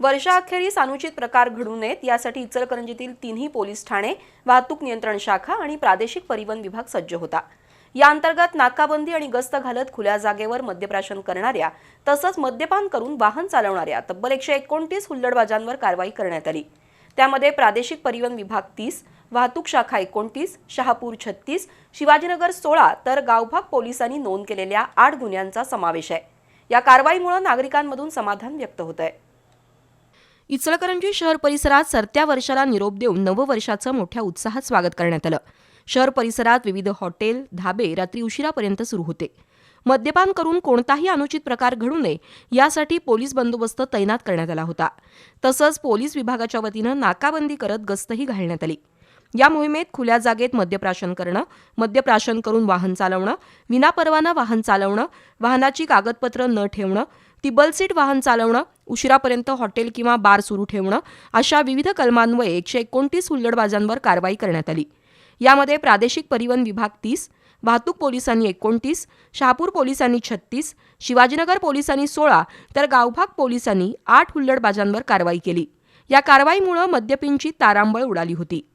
वर्षाअखेरीस अनुचित प्रकार घडू नयेत यासाठी इचलकरंजीतील तिन्ही पोलीस ठाणे वाहतूक नियंत्रण शाखा आणि प्रादेशिक परिवहन विभाग सज्ज होता. या अंतर्गत नाकाबंदी आणि गस्त घालत खुल्या जागेवर मद्यप्राशन करणाऱ्या तसंच मद्यपान करून वाहन चालवणाऱ्या तब्बल एकशे एकोणतीस हुल्लडबाजांवर कारवाई करण्यात आली. त्यामध्ये प्रादेशिक परिवहन विभाग तीस वाहतूक शाखा एकोणतीस शहापूर छत्तीस शिवाजीनगर सोळा तर गावभाग पोलिसांनी नोंद केलेल्या आठ गुन्ह्यांचा समावेश आहे. या कारवाईमुळे नागरिकांमधून समाधान व्यक्त होत आहे इचलकरंजी शहर परिसरात सरत्या वर्षाला निरोप देऊन नववर्षाचं मोठ्या उत्साहात स्वागत करण्यात आलं. शहर परिसरात विविध हॉटेल धाबे रात्री उशिरापर्यंत सुरू होते. मद्यपान करून कोणताही अनुचित प्रकार घडू नये यासाठी पोलीस बंदोबस्त तैनात करण्यात आला होता. तसंच पोलीस विभागाच्या वतीनं नाकाबंदी करत गस्तही घालण्यात आली. या मोहिमेत खुल्या जागेत मद्यप्राशन करणं मद्यप्राशन करून वाहन चालवणं विनापरवाना वाहन चालवणं वाहनाची कागदपत्र न ठेवणं टिबल सीट वाहन चालवणं उशिरापर्यंत हॉटेल किंवा बार सुरू ठेवणं अशा विविध कलमान्वये एकशे एकोणतीस हुल्लडबाजांवर कारवाई करण्यात आली. यामध्ये प्रादेशिक परिवहन विभाग तीस वाहतूक पोलिसांनी एकोणतीस शहापूर पोलिसांनी छत्तीस शिवाजीनगर पोलिसांनी सोळा तर गावभाग पोलिसांनी आठ हुल्लडबाजांवर कारवाई केली. या कारवाईमुळे मद्यपींची तारांबळ उडाली होती.